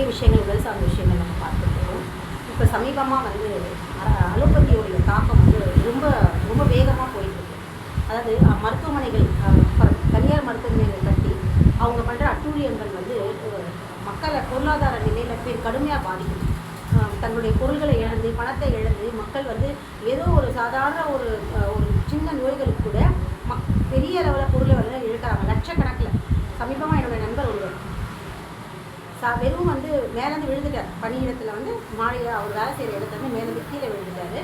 நிறைய விஷயங்கள் உடல் சார்ந்த விஷயங்கள் நம்ம பார்த்துருக்கோம். இப்போ சமீபமாக வந்து அ- அலோபதியோடைய தாக்கம் வந்து ரொம்ப ரொம்ப வேகமாக போயிட்டுருக்கு. அதாவது மருத்துவமனைகள் தனியார் மருத்துவமனைகள் கட்டி அவங்க பண்ணுற அட்டூழியங்கள் வந்து மக்களை பொருளாதார நிலையில் பெரு கடுமையாக பாதிக்குது. தங்களுடைய பொருள்களை இழந்து பணத்தை இழந்து மக்கள் வந்து ஏதோ ஒரு சாதாரண ஒரு ஒரு சின்ன நோய்களுக்கு கூட மக் பெரிய அளவில் பொருளை வந்து இழுக்கிறாங்க. லட்சக்கணக்கில். சமீபமாக சா வெறும் வந்து மேலேருந்து விழுந்துட்டார். பணியிடத்தில் வந்து மாடியில் அவர் வேலை செய்கிற இடத்துல மேலேருந்து கீழே விழுந்துட்டாரு.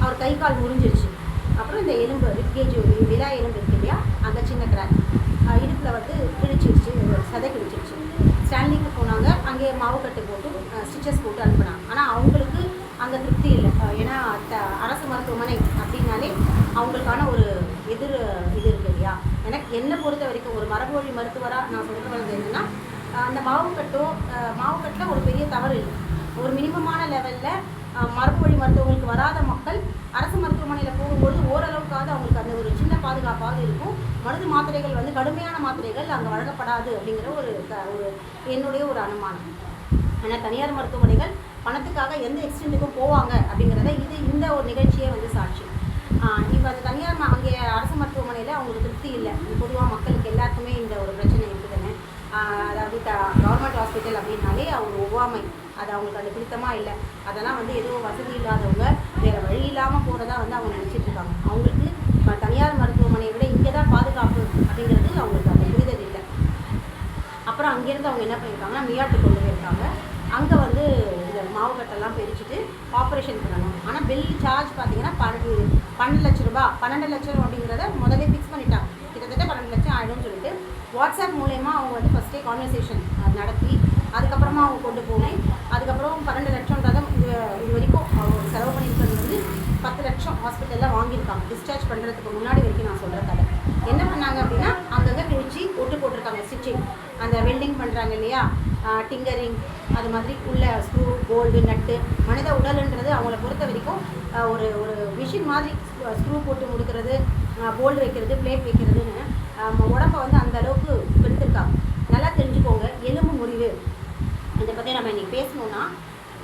அவர் கை கால் முறிஞ்சிருச்சு. அப்புறம் இந்த எலும்பு ரிப்கேஜ் விழா எலும்பு இருக்கு இல்லையா? அந்த சின்ன கிராக். இடுப்பில் வந்து கிழிச்சிருச்சு சதை கிழிச்சிருச்சு. ஸ்டான்லிக்கு போனாங்க. அங்கே மாவுக்கட்டு போட்டு ஸ்டிச்சஸ் போட்டு அனுப்புனாங்க. ஆனால் அவங்களுக்கு அங்கே திருப்தி இல்லை. ஏன்னா த- அரசு மருத்துவமனை அப்படின்னாலே அவங்களுக்கான ஒரு எதிர் இது இருக்கு இல்லையா? எனக்கு என்னை பொறுத்த வரைக்கும் ஒரு மரபு வழி மருத்துவராக நான் சொல்கிற அந்த மாவுக்கட்டும் மாவுக்கட்டில் ஒரு பெரிய தவறு இல்லை ஒரு மினிமமான லெவலில் மரபு வழி மருத்துவங்களுக்கு வராத மக்கள் அரசு மருத்துவமனையில் போகும்போது ஓரளவுக்காவது அவங்களுக்கு அந்த ஒரு சின்ன பாதுகாப்பாக இருக்கும். மருந்து மாத்திரைகள் வந்து கடுமையான மாத்திரைகள் அங்கே வழங்கப்படாது அப்படிங்கிற ஒரு ஒரு என்னுடைய ஒரு அனுமானம். ஆனால் தனியார் மருத்துவமனைகள் பணத்துக்காக எந்த எக்ஸ்டெண்ட்டுக்கும் போவாங்க அப்படிங்கிறத இது இந்த ஒரு நிகழ்ச்சியே வந்து சாட்சி. இப்போ அந்த தனியார் ம- அங்கே அரசு மருத்துவமனையில் அவங்களுக்கு திருப்தி இல்லை. பொதுவாக மக்களுக்கு எல்லாருக்குமே இந்த ஒரு பிரச்சனை இருக்குதுன்னு ஆஹ் அதாவது த கவர்மெண்ட் ஹாஸ்பிட்டல் அப்படின்னாலே அவங்க ஒவ்வாமை. அது அவங்களுக்கு அது பிடித்தமாக இல்லை. அதெல்லாம் வந்து எதுவும் வசதி இல்லாதவங்க வேறு வழி இல்லாமல் போகிறதா வந்து அவங்க நினச்சிட்டு இருக்காங்க. அவங்களுக்கு தனியார் மருத்துவமனையை விட இங்கே தான் பாதுகாப்பு அப்படிங்கிறது அவங்களுக்கு அந்த புரிதல் இல்லை. அப்புறம் அங்கேருந்து அவங்க என்ன பண்ணியிருக்காங்கன்னா மியாட்டு கொண்டு போயிருக்காங்க. அங்கே வந்து இந்த மாவுக்கட்டெல்லாம் பிரிச்சுட்டு ஆப்ரேஷன் பண்ணணும். ஆனால் பில் சார்ஜ் பார்த்தீங்கன்னா பன்னெண்டு பன்னெண்டு லட்ச ரூபாய் பன்னெண்டு லட்சம் அப்படிங்கிறத முதலே ஃபிக்ஸ் பண்ணிட்டாங்க. கிட்டத்தட்ட பன்னெண்டு லட்சம் ஆகிடும்னு சொல்லிட்டு வாட்ஸ்அப் மூலயமா அவங்க வந்து ஃபஸ்ட்டே கான்வர்சேஷன் நடத்தி அதுக்கப்புறமா அவங்க கொண்டு போனேன். அதுக்கப்புறம் பன்னெண்டு லட்சம்ன்றதை இது இது வரைக்கும் அவங்க செலவு பண்ணியிருக்கிறது வந்து பத்து லட்சம் ஹாஸ்பிட்டலில் வாங்கியிருக்காங்க. டிஸ்சார்ஜ் பண்ணுறதுக்கு முன்னாடி வரைக்கும் நான் சொல்கிற கதை. என்ன பண்ணாங்க அப்படின்னா அங்கங்கே கிழிச்சு ஒட்டு போட்டிருக்காங்க ஸ்டிச்சிங் அந்த வெல்டிங் பண்ணுறாங்க இல்லையா? டிங்கரிங் அது மாதிரி உள்ள ஸ்க்ரூ போல்டு நட்டு மனித உடலுன்றது அவங்கள பொறுத்த வரைக்கும் ஒரு ஒரு மிஷின் மாதிரி ஸ்க்ரூ போட்டு முடுக்கிறது போல்டு வைக்கிறது பிளேட் வைக்கிறதுன்னு உடம்ப வந்து அந்த அளவுக்கு எடுத்திருக்காங்க நல்லா தெரிஞ்சுக்கோங்க எலும்பு முறிவு. இதை பற்றி நம்ம இன்றைக்கி பேசணும்னா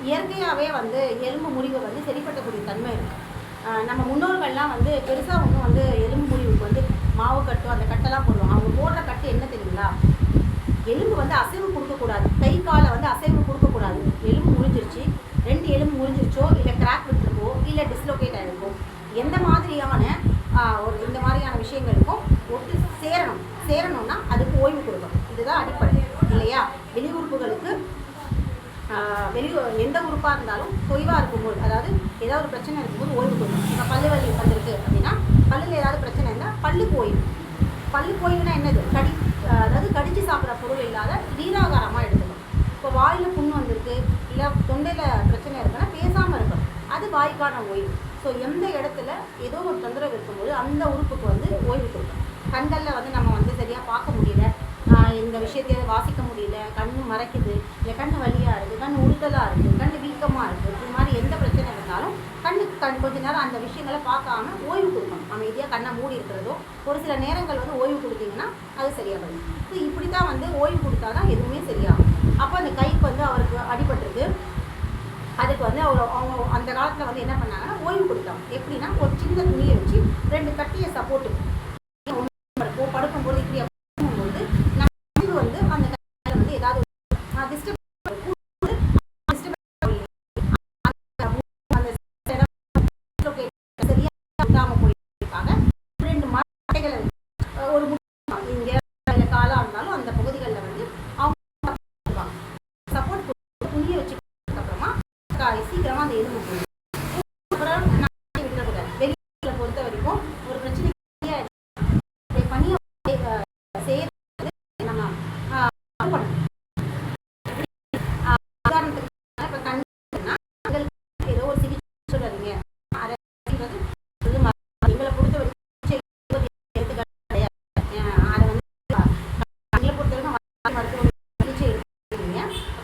இயற்கையாகவே வந்து எலும்பு முறிவு வந்து சரிப்பட்டக்கூடிய தன்மை இருக்குது நம்ம முன்னோர்கள்லாம் வந்து பெருசாக ஒன்றும் வந்து எலும்பு முறிவுக்கு வந்து மாவு கட்டும் அந்த கட்டெல்லாம் போடுவாங்க. அவங்க போடுற கட்டு என்ன தெரியுங்களா? எலும்பு வந்து அசைவு கொடுக்கக்கூடாது. கை காலை வந்து அசைவு கொடுக்கக்கூடாது. எலும்பு முறிஞ்சிருச்சு. ரெண்டு எலும்பு முறிஞ்சிருச்சோ இல்லை கிராக் விட்டுருக்கோ இல்லை டிஸ்லோகேட் ஆகிருக்கோ எந்த மாதிரியான ஒரு இந்த மாதிரியான விஷயங்களுக்கும் ஒட்டு சேரணும். சேரணும்னா அதுக்கு ஓய்வு கொடுக்கணும். இதுதான் அடிப்படை. இல்லையா? வெளி உறுப்புகளுக்கு வெளி எந்த உறுப்பாக இருந்தாலும் தொய்வாக இருக்கும்போது அதாவது ஏதாவது ஒரு பிரச்சனை இருக்கும்போது ஓய்வு கொடுக்கணும். இப்போ பல்லு வலி வந்திருக்கு அப்படின்னா பல்லில் ஏதாவது பிரச்சனை இருந்தால் பல்லுக்கு ஓய்வு. பல்லு ஓய்வுனா என்னது? கடி அதாவது கடித்து சாப்பிட்ற பொருள் இல்லாத நீராகாரமாக எடுத்துக்கணும். இப்போ வாயில் புண்ணு வந்திருக்கு இல்லை தொண்டையில் பிரச்சனை இருக்குன்னா பேசாமல் இருக்கணும். அது வாய்க்கான ஓய்வு. ஸோ எந்த இடத்துல ஏதோ ஒரு தொந்தரவு இருக்கும்போது அந்த உறுப்புக்கு வந்து ஓய்வு கொடுக்கணும். கண்களில் வந்து நம்ம வந்து சரியாக பார்க்க முடியல. இந்த விஷயத்தைய வாசிக்க முடியல. கண்ணு மறைக்குது. இல்லை கண் வலியாக இருக்குது கண் உறுத்தலாக இருக்குது கண் வீக்கமாக இருக்குது இது மாதிரி எந்த பிரச்சனை இருந்தாலும் கண்ணுக்கு கண் கொஞ்ச நேரம் அந்த விஷயங்களை பார்க்காம ஓய்வு கொடுக்கணும். அமைதியாக கண்ணை மூடி இருக்கிறதோ ஒரு சில நேரங்கள் வந்து ஓய்வு கொடுத்தீங்கன்னா அது சரியாகும் ஸோ இப்படி தான் வந்து ஓய்வு கொடுத்தா தான் எதுவுமே சரியாகும். அப்போ அந்த கைக்கு வந்து அவருக்கு அடிபட்டிருக்கு. அதுக்கு வந்து அவர் அவங்க அந்த காலத்தில் வந்து என்ன பண்ணாங்கன்னா ஓய்வு கொடுத்தாங்க. எப்படின்னா ஒரு சின்ன துணியை வச்சு ரெண்டு கட்டிய சப்போர்ட்டு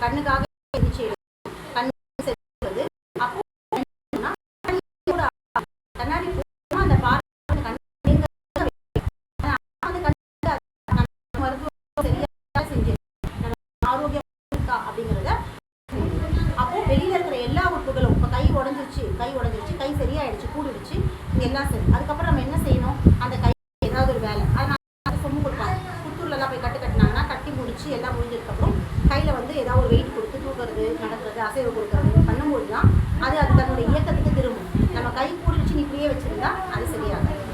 கண்ணுக்காக சிகிச்சை செஞ்சு ஆரோக்கியம் இருக்கா அப்படிங்கிறத அப்போ வெளியில இருக்கிற எல்லா உறுப்புகளும் இப்போ கை உடஞ்சிருச்சு கை உடஞ்சிருச்சு கை சரியாயிடுச்சு கூடிடுச்சு எல்லாம் செய்யும் அதுக்கப்புறம் நம்ம என்ன செய்யணும்? அந்த கை அசைவு கொடுக்கறது பண்ணும்போது தான் அது அது தன்னுடைய இயக்கத்துக்கு திரும்பும். நம்ம கை கூடிடுச்சு நீ இப்படியே வச்சிருந்தா அது சரியாகாது.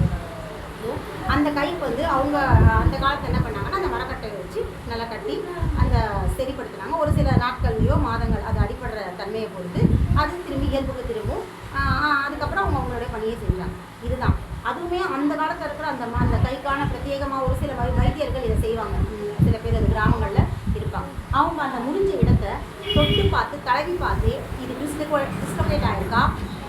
அந்த கைக்கு வந்து அவங்க அந்த காலத்தில் என்ன பண்ணாங்கன்னா அந்த மரக்கட்டையை வச்சு நல்லா கட்டி அந்த சரிப்படுத்தினாங்க. ஒரு சில நாட்கள்லையோ மாதங்கள் அது அடிப்படுற தன்மையை பொறுத்து அது திரும்பி இயல்புக்கு திரும்பும். அதுக்கப்புறம் அவங்க அவங்களுடைய பணியை செஞ்சாங்க இதுதான். அதுவுமே அந்த காலத்தில் இருக்கிற அந்த அந்த கைக்கான பிரத்யேகமாக ஒரு சில வை வைத்தியர்கள் இதை செய்வாங்க உம் சில பேர் அது கிராமங்களில் இருப்பாங்க அவங்க அந்த முடிஞ்ச இடத்த தொட்டு பார்த்து தடவி பார்த்து இது டிஸ்லோ டிஸ்லோகேட் ஆயிருக்கா?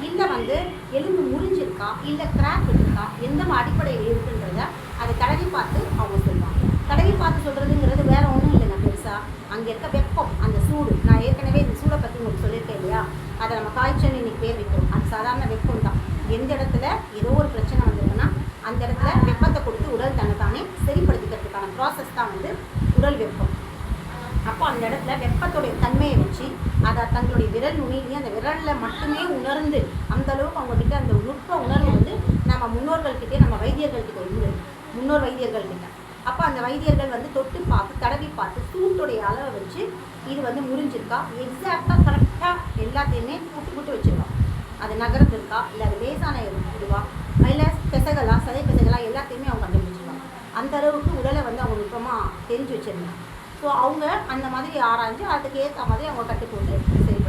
இல்லை வந்து எலும்பு முறிஞ்சிருக்கா? இல்லை கிராக் இருக்கா? எந்த அடிப்படையில் இருக்குன்றத அதை தடவி பார்த்து அவங்க சொல்லுவாங்க. தடவி பார்த்து சொல்கிறதுங்கிறது வேற ஒன்றும் இல்லைங்க பெருசாக அங்கே இருக்க வெப்பம் அந்த சூடு நான் ஏற்கனவே இந்த சூடை பற்றி உங்களுக்கு சொல்லியிருக்கேன் இல்லையா? அதை நம்ம காய்ச்சல் இன்னைக்கு பேர் வைக்கிறோம். அது சாதாரண வெப்பம் தான். எந்த இடத்துல ஏதோ ஒரு பிரச்சனை வந்திருக்குன்னா அந்த இடத்துல வெப்பத்தை கொடுத்து உடல் தன்னை தானே சரிப்படுத்திக்கிறதுக்கான ப்ராசஸ் தான் வந்து உடல் வெப்பம். அப்போ அந்த இடத்துல வெப்பத்துடைய தன்மையை வச்சு அதை தங்களுடைய விரல் நுனியிலேயே அந்த விரலில் மட்டுமே உணர்ந்து அந்த அளவுக்கு அவங்கக்கிட்ட அந்த நுட்ப உணர்வு வந்து நம்ம முன்னோர்கள்கிட்டே நம்ம வைத்தியர்கள்கிட்ட இருந்தது முன்னோர் வைத்தியர்கள்கிட்ட. அப்போ அந்த வைத்தியர்கள் வந்து தொட்டு பார்த்து தடவி பார்த்து சூட்டுடைய அளவை வச்சு இது வந்து முறிஞ்சிருக்கா? எக்ஸாக்டாக கரெக்டாக எல்லாத்தையுமே கூட்டு கூட்டு வச்சிருக்கோம் அது நகரத்து இருக்கா இல்லை அது லேசான இதுவா? இல்லை பெசகலா சதை பெசகலா எல்லாத்தையுமே அவங்க கண்டுபிடிச்சிருவாங்க அந்த அளவுக்கு உடலை வந்து அவங்க நுட்பமாக தெரிஞ்சு வச்சுருந்தாங்க ஸோ அவங்க அந்த மாதிரி ஆராய்ஞ்சு அதுக்கு ஏற்ற மாதிரி அவங்க கட்டு போட்டு